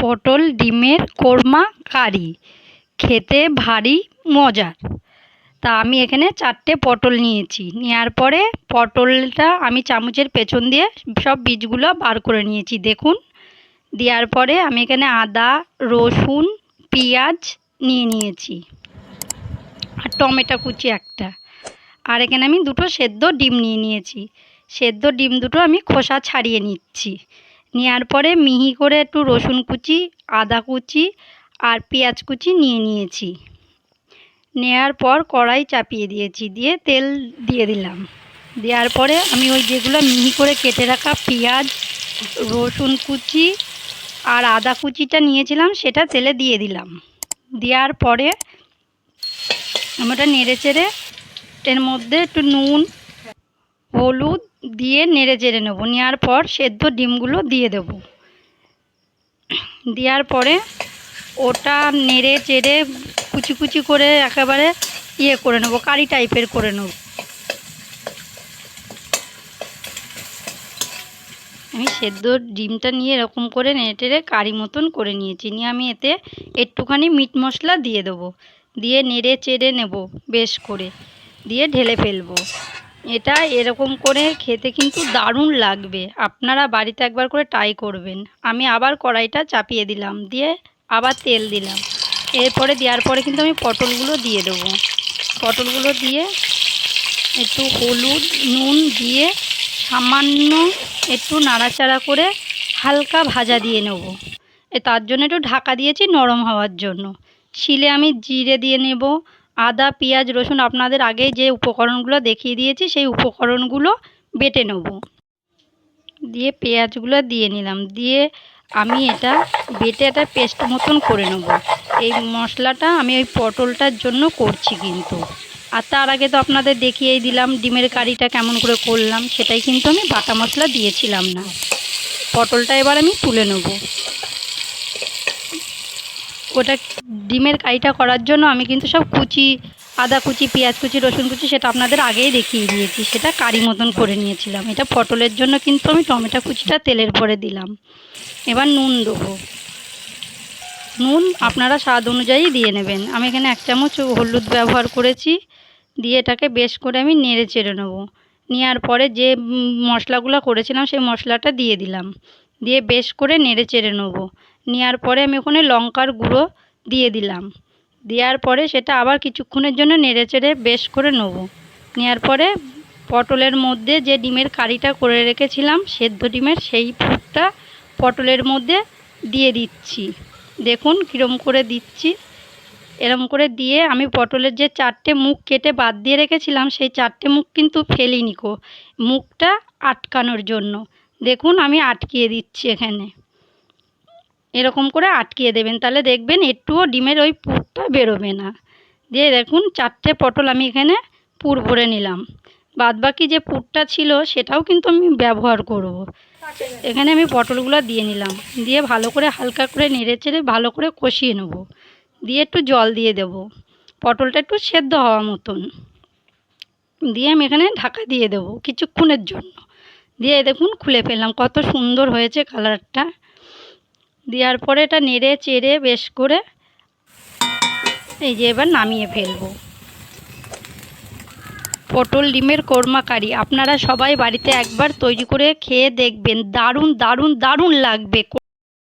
পটল, ডিমের কোরমা, কারি। খেতে ভারী মজার। তা আমি এখানে চারটে পটল নিয়েছি। নেওয়ার পরে পটলটা আমি চামচের পেছন দিয়ে সব বীজগুলো বার করে নিয়েছি, দেখুন। দেওয়ার পরে আমি এখানে আদা, রসুন, পেঁয়াজ নিয়ে নিয়েছি। আর টমেটো কুচি একটা। আর এখানে আমি দুটো সেদ্ধ ডিম নিয়ে নিয়েছি। সেদ্ধ ডিম দুটো আমি খোসা ছাড়িয়ে নিচ্ছি। নেওয়ার পরে মিহি করে একটু রসুন কুচি, আদা কুচি আর পেঁয়াজ কুচি নিয়ে নিয়েছি। নেওয়ার পর কড়াই চাপিয়ে দিয়েছি, দিয়ে তেল দিয়ে দিলাম। দেওয়ার পরে আমি ওই যেগুলো মিহি করে কেটে রাখা পেঁয়াজ, রসুন কুচি আর আদা কুচিটা নিয়েছিলাম, সেটা তেলে দিয়ে দিলাম। দেওয়ার পরে আমি ওটা নেড়ে চেড়ে এর মধ্যে একটু নুন, হলুদ দিয়ে নেড়ে চেড়ে নেব। নেওয়ার পর সেদ্ধ ডিমগুলো দিয়ে দেবো। দেওয়ার পরে ওটা নেড়ে চেড়ে কুচি কুচি করে একেবারে ইয়ে করে নেব, কারি টাইপের করে নেব। আমি সেদ্ধ ডিমটা নিয়ে এরকম করে নেড়ে টেড়ে কারি মতন করে নিয়েছি। নিয়ে আমি এতে একটুখানি মিট মশলা দিয়ে দেবো। দিয়ে নেড়ে চেড়ে নেব বেশ করে। দিয়ে ঢেলে ফেলব। এটা এরকম করে খেতে কিন্তু দারুণ লাগবে। আপনারা বাড়িতে একবার করে ট্রাই করবেন। আমি আবার কড়াইটা চাপিয়ে দিলাম, দিয়ে আবার তেল দিলাম। এরপরে দেওয়ার পরে কিন্তু আমি পটলগুলো দিয়ে দেবো। পটলগুলো দিয়ে একটু হলুদ, নুন দিয়ে সামান্য একটু নাড়াচাড়া করে হালকা ভাজা দিয়ে নেব। তার জন্য একটু ঢাকা দিয়েছি নরম হওয়ার জন্য। শিলে আমি জিরে দিয়ে নেব আদা, পেঁয়াজ, রসুন আপনাদের আগে যে উপকরণগুলো দেখিয়ে দিয়েছি, সেই উপকরণগুলো বেটে নেব। দিয়ে পেঁয়াজগুলো দিয়ে নিলাম। দিয়ে আমি এটা বেটে একটা পেস্ট মতন করে নেব। এই মশলাটা আমি ওই পটলটার জন্য করছি কিন্তু। আর তার আগে তো আপনাদের দেখিয়েই দিলাম, ডিমের কারিটা কেমন করে করলাম, সেটাই কিন্তু আমি বাটা মশলা দিয়েছিলাম না। পটলটা এবার আমি তুলে নেব। ওটা ডিমের কারিটা করার জন্য আমি কিন্তু সব কুচি, আদা কুচি, পেঁয়াজ কুচি, রসুন কুচি সেটা আপনাদের আগেই দেখিয়ে দিয়েছি। সেটা কারি মতন করে নিয়েছিলাম। এটা পটলের জন্য কিন্তু আমি টমেটো কুচিটা তেলের পরে দিলাম। এবার নুন দেবো। নুন আপনারা স্বাদ অনুযায়ী দিয়ে নেবেন। আমি এখানে এক চামচ হলুদ ব্যবহার করেছি। দিয়ে এটাকে বেশ করে আমি নেড়ে চেড়ে নেব। নেওয়ার পরে যে মশলাগুলো করেছিলাম সেই মশলাটা দিয়ে দিলাম। দিয়ে বেশ করে নেড়ে চেড়ে নেব। নেওয়ার পরে আমি ওখানে লঙ্কার গুঁড়ো দিয়ে দিলাম। দেওয়ার পরে সেটা আবার কিছুক্ষণের জন্য নেড়ে চেড়ে বেশ করে নেব। নেওয়ার পরে পটলের মধ্যে যে ডিমের কারিটা করে রেখেছিলাম, সেদ্ধ ডিমের সেই পুরটা পটলের মধ্যে দিয়ে দিচ্ছি। দেখুন কীরম করে দিচ্ছি। এরম করে দিয়ে আমি পটলের যে চারটে মুখ কেটে বাদ দিয়ে রেখেছিলাম, সেই চারটে মুখ কিন্তু ফেলিনি কো মুখটা আটকানোর জন্য। দেখুন আমি আটকিয়ে দিচ্ছি এখানে। এরকম করে আটকিয়ে দেবেন। তাহলে দেখবেন একটুও ডিমের ওই পুরটা বেরোবে না। দিয়ে দেখুন, চারটে পটল আমি এখানে পুর ভরে নিলাম। বাদবাকি যে পুরটা ছিল, সেটাও কিন্তু আমি ব্যবহার করব। এখানে আমি পটলগুলো দিয়ে নিলাম। দিয়ে ভালো করে হালকা করে নেড়ে চেড়ে ভালো করে কষিয়ে নেব। দিয়ে একটু জল দিয়ে দেব। পটলটা একটু সেদ্ধ হওয়া মতন। দিয়ে আমি এখানে ঢাকা দিয়ে দেবো কিছুক্ষণের জন্য। দিয়ে দেখুন, খুলে ফেললাম। কত সুন্দর হয়েছে কালারটা। দেওয়ার পরে এটা নেড়ে চেড়ে বেশ করে এই যে এবার নামিয়ে ফেলব। পটল ডিমের কোরমা কারি, আপনারা সবাই বাড়িতে একবার তৈরি করে খেয়ে দেখবেন। দারুণ দারুণ দারুণ লাগবে।